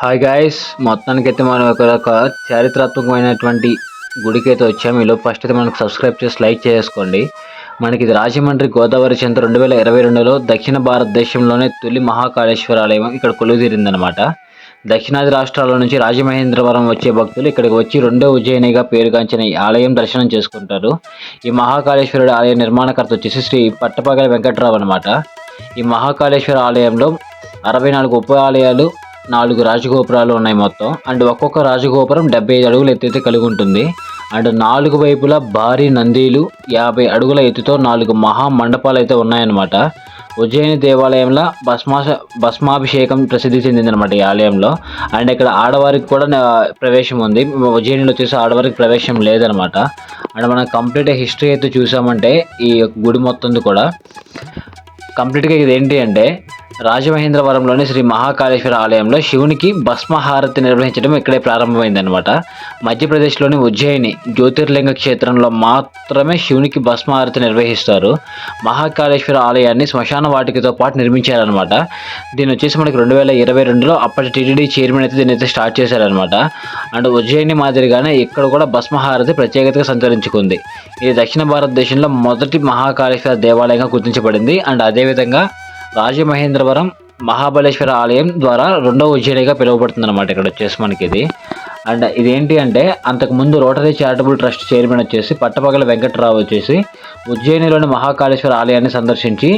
Hi guys మొత్తానికైతే మనం ఒక ఒక చారిత్రాత్మకమైనటువంటి గుడికైతే వచ్చాము ఈలో ఫస్ట్ అయితే మనకు సబ్స్క్రైబ్ చేసి లైక్ చేసుకోండి. మనకి ఇది రాజమండ్రి గోదావరి చెంత రెండు వేల ఇరవై రెండులో దక్షిణ భారతదేశంలోనే తొలి మహాకాళేశ్వర ఆలయం ఇక్కడ కొలువుదీరిందనమాట దక్షిణాది రాష్ట్రాల నుంచి రాజమహేంద్రవరం వచ్చే భక్తులు ఇక్కడికి వచ్చి రెండో ఉజ్జయినిగా పేరుగాంచిన ఈ ఆలయం దర్శనం చేసుకుంటారు. ఈ మహాకాళేశ్వరుడు ఆలయ నిర్మాణకర్త వచ్చేసి శ్రీ పట్టపగల వెంకట్రావు అనమాట ఈ మహాకాళేశ్వర ఆలయంలో అరవై నాలుగు ఉప ఆలయాలు నాలుగు రాజగోపురాలు ఉన్నాయి మొత్తం. అండ్ ఒక్కొక్క రాజగోపురం డెబ్బై ఐదు అడుగుల ఎత్తైతే కలిగి ఉంటుంది. అండ్ నాలుగు వైపులా భారీ నందీలు యాభై అడుగుల ఎత్తుతో నాలుగు మహా మండపాలు అయితే ఉన్నాయన్నమాట. ఉజ్జయిని దేవాలయంలో భస్మా భస్మాభిషేకం ప్రసిద్ధి చెందిందనమాట ఈ ఆలయంలో. అండ్ ఇక్కడ ఆడవారికి కూడా ప్రవేశం ఉంది. ఉజ్జయినిలో వచ్చేసి ఆడవారికి ప్రవేశం లేదనమాట అండ్ మనం కంప్లీట్ హిస్టరీ అయితే చూసామంటే ఈ గుడి మొత్తం కూడా. కంప్లీట్గా ఇది ఏంటి అంటే రాజమహేంద్రవరంలోని శ్రీ మహాకాళేశ్వర ఆలయంలో శివునికి భస్మహారతి నిర్వహించడం ఇక్కడే ప్రారంభమైందనమాట మధ్యప్రదేశ్లోని ఉజ్జయిని జ్యోతిర్లింగ క్షేత్రంలో మాత్రమే శివునికి భస్మహారతి నిర్వహిస్తారు. మహాకాళేశ్వర ఆలయాన్ని శ్మశాన వాటికతో పాటు నిర్మించారనమాట దీని వచ్చేసి మనకి రెండు వేల ఇరవై రెండులో అప్పటి టీటీడీ చైర్మన్ అయితే దీన్ని అయితే స్టార్ట్ చేశారనమాట అండ్ ఉజ్జయిని మాదిరిగానే ఇక్కడ కూడా భస్మహారతి ప్రత్యేకతగా సంతరించుకుంది. ఇది దక్షిణ భారతదేశంలో మొదటి మహాకాళేశ్వర దేవాలయంగా గుర్తించబడింది. అండ్ అదేవిధంగా రాజమహేంద్రవరం మహాబలేశ్వర ఆలయం ద్వారా రెండవ ఉజ్జయినిగా పిలువబడుతుంది అనమాట ఇక్కడ వచ్చేసి మనకి ఇది అండ్ ఇదేంటి అంటే అంతకుముందు రోటరీ చారిటబుల్ ట్రస్ట్ చైర్మన్ వచ్చేసి పట్టపగల వెంకట్రావు వచ్చేసి ఉజ్జయినిలోని మహాకాళేశ్వర ఆలయాన్ని సందర్శించి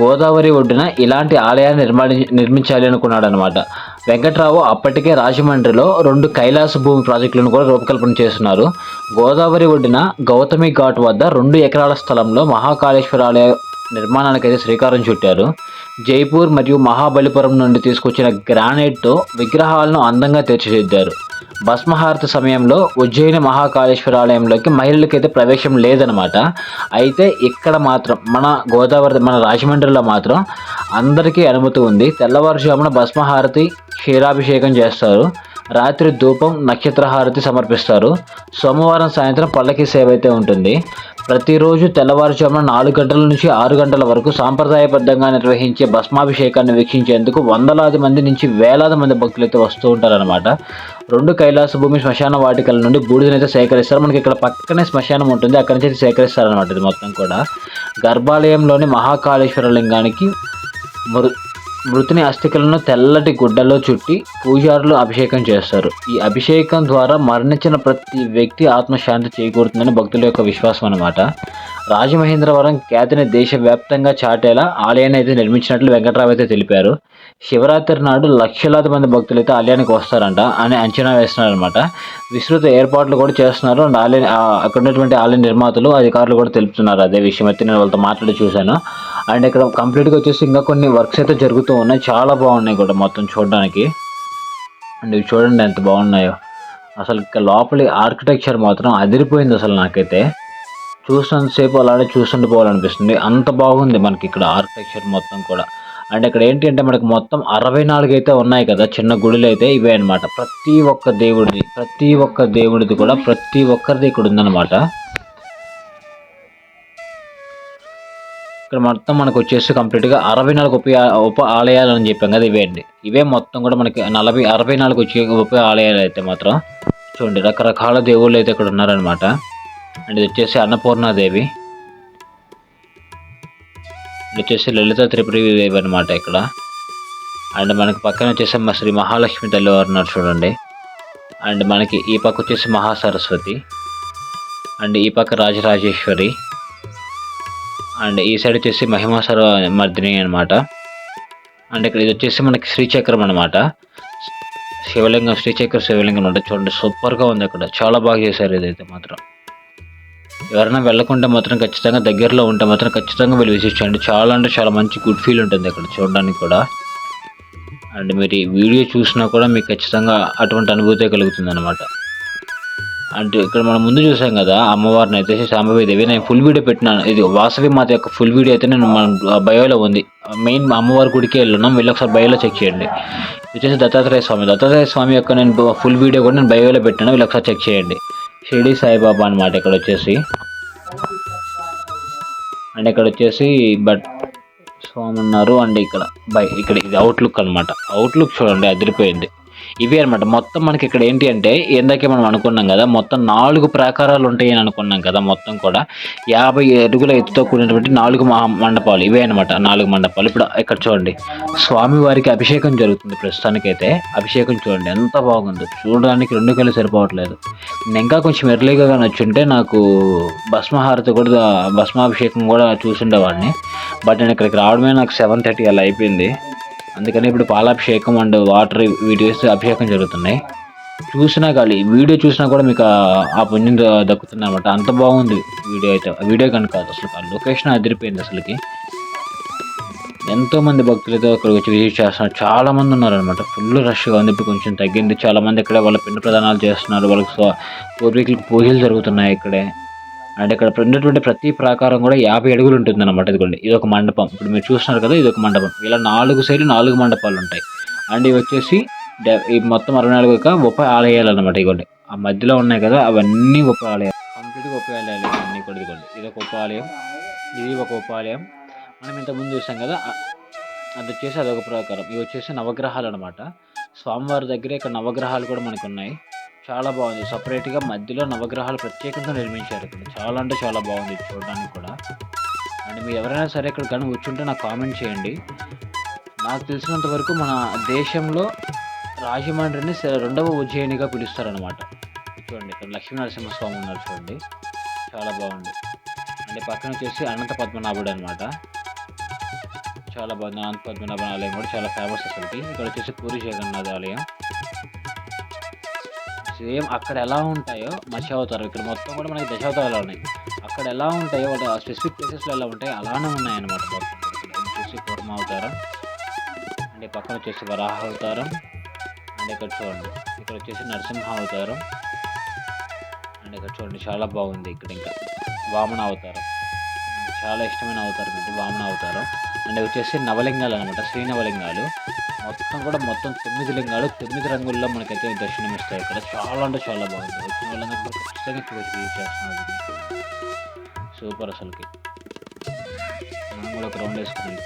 గోదావరి ఒడ్డున ఇలాంటి ఆలయాన్ని నిర్మాణి నిర్మించాలి అనుకున్నాడు అనమాట వెంకట్రావు అప్పటికే రాజమండ్రిలో రెండు కైలాస భూమి ప్రాజెక్టులను కూడా రూపకల్పన చేస్తున్నారు. గోదావరి ఒడ్డున గౌతమి ఘాట్ వద్ద రెండు ఎకరాల స్థలంలో మహాకాళేశ్వర ఆలయ నిర్మాణానికైతే శ్రీకారం చుట్టారు. జైపూర్ మరియు మహాబలిపురం నుండి తీసుకొచ్చిన గ్రానైట్తో విగ్రహాలను అందంగా తీర్చిదిద్దారు. భస్మహారతి సమయంలో ఉజ్జయిని మహాకాళేశ్వర ఆలయంలోకి మహిళలకైతే ప్రవేశం లేదనమాట. అయితే ఇక్కడ మాత్రం మన గోదావరి మన రాజమండ్రిలో మాత్రం అందరికీ అనుమతి ఉంది. తెల్లవారుజామున భస్మహారతి క్షీరాభిషేకం చేస్తారు. రాత్రి ధూపం నక్షత్రహారతి సమర్పిస్తారు. సోమవారం సాయంత్రం పల్లకి సేవ అయితే ఉంటుంది. ప్రతిరోజు తెల్లవారుజామున నాలుగు గంటల నుంచి ఆరు గంటల వరకు సాంప్రదాయబద్ధంగా నిర్వహించే భస్మాభిషేకాన్ని వీక్షించేందుకు వందలాది మంది నుంచి వేలాది మంది భక్తులైతే వస్తూ ఉంటారనమాట రెండు కైలాస భూమి శ్మశాన వాటికల నుండి బూడిదనైతే సేకరిస్తారు. మనకి ఇక్కడ పక్కనే శ్మశానం ఉంటుంది. అక్కడి నుంచి అయితే సేకరిస్తారనమాట ఇది మొత్తం కూడా. గర్భాలయంలోని మహాకాళేశ్వర లింగానికి మృ మృతుని అస్థికలను తెల్లటి గుడ్డలో చుట్టి పూజారులు అభిషేకం చేస్తారు. ఈ అభిషేకం ద్వారా మరణించిన ప్రతి వ్యక్తి ఆత్మశాంతి చేకూరుతుందని భక్తుల యొక్క విశ్వాసం అన్నమాట రాజమహేంద్రవరం ఖ్యాతిని దేశవ్యాప్తంగా చాటేలా ఆలయాన్ని అయితే నిర్మించినట్లు వెంకట్రావు అయితే తెలిపారు. శివరాత్రి నాడు లక్షలాది మంది భక్తులు అయితే ఆలయానికి వస్తారంట అని అంచనా వేస్తున్నారనమాట విస్తృత ఏర్పాట్లు కూడా చేస్తున్నారు. అండ్ ఆలయ అక్కడ ఉన్నటువంటి ఆలయ నిర్మాతలు అధికారులు కూడా తెలుపుతున్నారు అదే విషయం అయితే నేను వాళ్ళతో మాట్లాడి చూశాను. అండ్ ఇక్కడ కంప్లీట్గా వచ్చేసి ఇంకా కొన్ని వర్క్స్ అయితే జరుగుతూ ఉన్నాయి. చాలా బాగున్నాయి కూడా మొత్తం చూడడానికి. అండ్ ఇవి చూడండి ఎంత బాగున్నాయో. అసలు ఇక్కడ లోపలి ఆర్కిటెక్చర్ మాత్రం అదిరిపోయింది అసలు నాకైతే. చూసినంతసేపు అలానే చూస్తుండిపోవాలనిపిస్తుంది అంత బాగుంది మనకి ఇక్కడ ఆర్కిటెక్చర్ మొత్తం కూడా. అండ్ ఇక్కడ ఏంటి అంటే మనకి మొత్తం అరవై నాలుగు అయితే ఉన్నాయి కదా చిన్న గుడులు అయితే ఇవే అనమాట ప్రతి ఒక్క దేవుడిది ప్రతి ఒక్క దేవుడిది కూడా ప్రతి ఒక్కరిది ఇక్కడ ఉందన్నమాట. ఇక్కడ మొత్తం మనకు వచ్చేసి కంప్లీట్గా అరవై నాలుగు ఉప ఉప ఆలయాలు అని చెప్పాం కదా ఇవే అండి. ఇవే మొత్తం కూడా మనకి నలభై అరవై నాలుగు వచ్చే ఉప ఆలయాలు అయితే మాత్రం. చూడండి రకరకాల దేవుళ్ళు అయితే ఇక్కడ ఉన్నారనమాట అండ్ ఇది వచ్చేసి అన్నపూర్ణాదేవి. ఇది వచ్చేసి లలిత త్రిపురి దేవి అనమాట ఇక్కడ. అండ్ మనకి పక్కన వచ్చేసి మా శ్రీ మహాలక్ష్మి తల్లివారు ఉన్నారు చూడండి. అండ్ మనకి ఈ పక్క వచ్చేసి మహాసరస్వతి. అండ్ ఈ పక్క రాజరాజేశ్వరి. అండ్ ఈ సైడ్ వచ్చేసి మహిమాసర మర్దిని అనమాట అండ్ ఇక్కడ ఇది వచ్చేసి మనకి శ్రీచక్రం అనమాట శివలింగం శ్రీచక్ర శివలింగం ఉంటుంది చూడండి సూపర్గా ఉంది అక్కడ. చాలా బాగా చేశారు ఇదైతే మాత్రం. ఎవరైనా వెళ్ళకుంటే మాత్రం ఖచ్చితంగా దగ్గరలో ఉంటే మాత్రం ఖచ్చితంగా వెళ్ళి విజిట్ చేయండి. చాలా అంటే చాలా మంచి గుడ్ ఫీల్ ఉంటుంది అక్కడ చూడడానికి కూడా. అండ్ మీరు ఈ వీడియో చూసినా కూడా మీకు ఖచ్చితంగా అటువంటి అనుభూతి కలుగుతుంది అనమాట అంటే ఇక్కడ మనం ముందు చూసాం కదా అమ్మవారిని అయితే శాంభవి దేవి నేను ఫుల్ వీడియో పెట్టినాను. ఇది వాసవి మాత యొక్క ఫుల్ వీడియో అయితే నేను మన బయోలో ఉంది. మెయిన్ అమ్మవారి గుడికి వెళ్ళున్నాం. వెళ్ళి ఒకసారి బయోలో చెక్ చేయండి. వచ్చేసి దత్తాత్రేయ స్వామి. దత్తాత్రేయ స్వామి యొక్క నేను ఫుల్ వీడియో కూడా నేను బయోలో పెట్టాను. వీళ్ళు ఒకసారి చెక్ చేయండి. షిరిడి సాయిబాబా అనమాట ఇక్కడ వచ్చేసి. అండ్ ఇక్కడ వచ్చేసి బట్ స్వామి ఉన్నారు అండ్ ఇక్కడ బై ఇక్కడ ఇది అవుట్లుక్ అనమాట అవుట్లుక్ చూడండి అదిరిపోయింది. ఇవే అనమాట మొత్తం మనకి ఇక్కడ ఏంటి అంటే ఇందాకే మనం అనుకున్నాం కదా మొత్తం నాలుగు ప్రాకారాలు ఉంటాయి అని అనుకున్నాం కదా మొత్తం కూడా. యాభై అడుగుల ఎత్తుతో కూడినటువంటి నాలుగు మహా మండపాలు ఇవే అనమాట నాలుగు మండపాలు. ఇప్పుడు ఇక్కడ చూడండి స్వామివారికి అభిషేకం జరుగుతుంది ప్రస్తుతానికైతే. అభిషేకం చూడండి ఎంత బాగుందో. చూడడానికి రెండు కళ్ళు సరిపోవట్లేదు. నేను ఇంకా కొంచెం ఎర్లీగా నచ్చుంటే నాకు భస్మహారతి కూడా భస్మాభిషేకం కూడా చూసుండేవాడిని. బట్ నేను ఇక్కడికి రావడమే నాకు సెవెన్ థర్టీ అలా అయిపోయింది. అందుకని ఇప్పుడు పాలాభిషేకం అండ్ వాటర్ వీడియోస్ అభిషేకం జరుగుతున్నాయి. చూసినా కానీ వీడియో చూసినా కూడా మీకు ఆ- పుణ్యం దక్కుతుంది అనమాట అంత బాగుంది వీడియో అయితే. వీడియో కనుక కాదు అసలు ఆ లొకేషన్ అదిరిపోయింది అసలుకి. ఎంతోమంది భక్తులతో అక్కడికి వచ్చి విజిట్ చేస్తున్నారు. చాలామంది ఉన్నారనమాట ఫుల్ రష్గా ఉంది. ఇప్పుడు కొంచెం తగ్గింది. చాలామంది ఇక్కడే వాళ్ళ పిండి ప్రదానాలు చేస్తున్నారు. వాళ్ళకి పూర్వీకులకు పూజలు జరుగుతున్నాయి ఇక్కడే. అండ్ ఇక్కడ ఉన్నటువంటి ప్రతి ప్రాకారం కూడా యాభై అడుగులు ఉంటుంది అనమాట ఇదిగోండి. ఇది ఒక మండపం. ఇప్పుడు మీరు చూస్తున్నారు కదా ఇది ఒక మండపం. ఇలా నాలుగు సైడ్లు నాలుగు మండపాలు ఉంటాయి. అండ్ ఇవి వచ్చేసి ఈ మొత్తం అరవై నాలుగు యొక్క ఉప ఆలయాలు అనమాట ఇదిగోండి. ఆ మధ్యలో ఉన్నాయి కదా అవన్నీ ఉప ఆలయాలు కంప్లీట్గా ఉప ఆలయాలు అన్నీ కూడా ఇదిగోండి. ఇది ఒక ఉప ఆలయం ఇది ఒక ఉప ఆలయం మనం ఇంతకుముందు చూసాం కదా అది వచ్చేసి అదొక ప్రకారం. ఇవి వచ్చేసి నవగ్రహాలు అనమాట స్వామివారి దగ్గర ఇక్కడ నవగ్రహాలు కూడా మనకు ఉన్నాయి చాలా బాగుంది. సపరేట్గా మధ్యలో నవగ్రహాలు ప్రత్యేకంగా నిర్మించారు ఇక్కడ. చాలా అంటే చాలా బాగుంది చూడడానికి కూడా. అండ్ మీరు ఎవరైనా సరే ఇక్కడ కానీ కూర్చుంటే నాకు కామెంట్ చేయండి. నాకు తెలిసినంత వరకు మన దేశంలో రాజమండ్రిని రెండవ ఉజ్జయినిగా పిలుస్తారనమాట చూడండి ఇక్కడ లక్ష్మీ నరసింహస్వామి ఉన్నారు చూడండి. చాలా బాగుంది. అంటే పక్కన వచ్చేసి అనంత పద్మనాభుడు అనమాట చాలా బాగుంది. అనంత పద్మనాభ ఆలయం కూడా చాలా ఫేమస్ అసలుకి. ఇక్కడ వచ్చేసి పూరి జగన్నాథ్ ఆలయం. సేమ్ అక్కడ ఎలా ఉంటాయో మత్స్యావతారం ఇక్కడ మొత్తం కూడా మనకి దశావతారాలు ఉన్నాయి? అక్కడ ఎలా ఉంటాయో వాటి స్పెసిఫిక్ ప్లేసెస్లో ఎలా ఉంటాయో అలానే ఉన్నాయన్నమాట మొత్తం కూడా. కూర్మ అవతారం అండ్ ఈ పక్కన వచ్చేసి వరాహ అవతారం అండ్ ఇక్కడ చూడండి ఇక్కడ వచ్చేసి నరసింహ అవతారం అండ్ ఇక్కడ చూడండి చాలా బాగుంది ఇక్కడ ఇంకా. వామన అవతారం. చాలా ఇష్టమైన అవతారం ఇది వామన అవతారం. అండ్ వచ్చేసి నవలింగాలు అనమాట శ్రీ నవలింగాలు మొత్తం కూడా మొత్తం తొమ్మిది లింగాలు తొమ్మిది రంగుల్లో మనకైతే దర్శనం ఇస్తాయి ఇక్కడ. చాలా అంటే చాలా బాగుంది. వచ్చిన వాళ్ళందరూ కూడా ఖచ్చితంగా చూడొచ్చు చేస్తున్నారు సూపర్ అసలుకి. మనం కూడా ఒక రౌండ్ వేసుకుని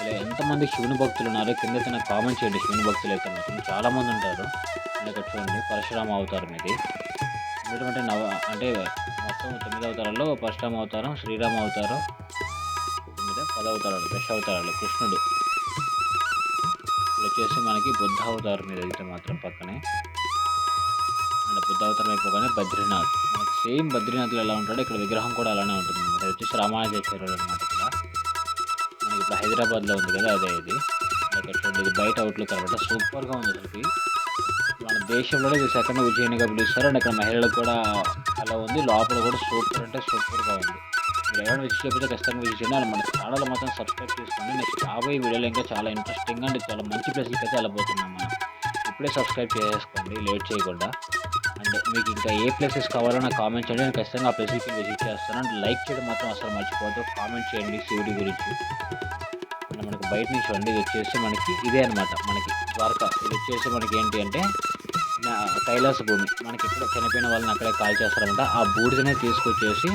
ఇలా ఎంతమంది శివుని భక్తులు ఉన్నారో కింద తన కామెంట్ చేయండి శివుని భక్తులు అయితే మాత్రం. చాలామంది ఉంటారు. ఇక్కడ చూడండి పరశురామ అవతారం ఇది. ఎందుకంటే నవ అంటే మొత్తం తొమ్మిది అవతారాల్లో పరశురామ అవతారం శ్రీరామ అవతారం తొమ్మిది పద అవతారాలు దశ అవతారాలు కృష్ణుడు. ఇప్పుడు వచ్చేసి మనకి బుద్ధ అవతారం మీద అయితే మాత్రం పక్కనే అండ్ బుద్ధ అవతారం అయిపోగానే బద్రీనాథ్. మనకి సేమ్ బద్రీనాథ్లో ఎలా ఉంటాడో ఇక్కడ విగ్రహం కూడా అలానే ఉంటుంది అనమాట. వచ్చేసి రామానుజాచార్యుడు అనమాట ఇక్కడ. మనకి ఇప్పుడు హైదరాబాద్లో ఉంది కదా అదే ఇది. ఇక్కడ చూడండి ఇది బయట అవుట్లుక్ అనమాట సూపర్గా ఉంది అసలుకి. మన దేశంలోనే ఇది సెకండ్ ఉజ్జయినిగా పిలుస్తారు. అండ్ ఇక్కడ మహిళలకు కూడా అలా ఉంది. లోపల కూడా సూపర్ అంటే సూపర్గా ఉంది. మీరు ఎవరైనా విజిట్ చేయకపోతే ఖచ్చితంగా విజిట్ చేయండి. అండ్ మన ఛానల్ మాత్రం సబ్స్క్రైబ్ చేసుకోండి. నెక్స్ట్ రాబోయే వీడియోలో ఇంకా చాలా ఇంట్రెస్టింగ్ అండ్ చాలా మంచి ప్లేస్లకి అయితే వెళ్ళబోతున్నాం మనం. ఇప్పుడే సబ్స్క్రైబ్ చేసుకోండి. లేట్ చేయకుండా. అండ్ మీకు ఇంకా ఏ ప్లేసెస్ కావాలో నాకు కామెంట్ చేయండి. నేను ఖచ్చితంగా ఆ ప్లేసెస్కి విజిట్ చేస్తాను. అండ్ లైక్ చేయడం మాత్రం అసలు మర్చిపోవద్దు. కామెంట్ చేయండి. శివుడి గురించి. అండ్ మనకు బయట నుంచి వండి వచ్చేస్తే వచ్చేసి మనకి ఇదే అనమాట మనకి ద్వారక ఇది వచ్చేసి మనకి ఏంటి అంటే కైలాస భూమి. మనకి ఇక్కడ చనిపోయిన వాళ్ళని అక్కడే కాల్ చేస్తారనమాట ఆ బూడిదనే తీసుకొచ్చేసి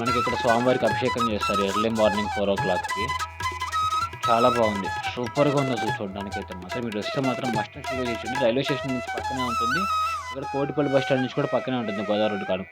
మనకి ఇక్కడ స్వామివారికి అభిషేకం చేస్తారు ఎర్లీ మార్నింగ్ ఫోర్ ఓ క్లాక్కి. చాలా బాగుంది. సూపర్గా ఉంది అసలు చూడడానికి అయితే మాత్రం. మీరు వస్తే మాత్రం మస్ట్ స్టాండ్ రైల్వే స్టేషన్ నుంచి పక్కనే ఉంటుంది. ఇక్కడ కోటిపల్లి బస్ స్టాండ్ నుంచి కూడా పక్కనే ఉంటుంది గోదావరి రోడ్డు కాడ.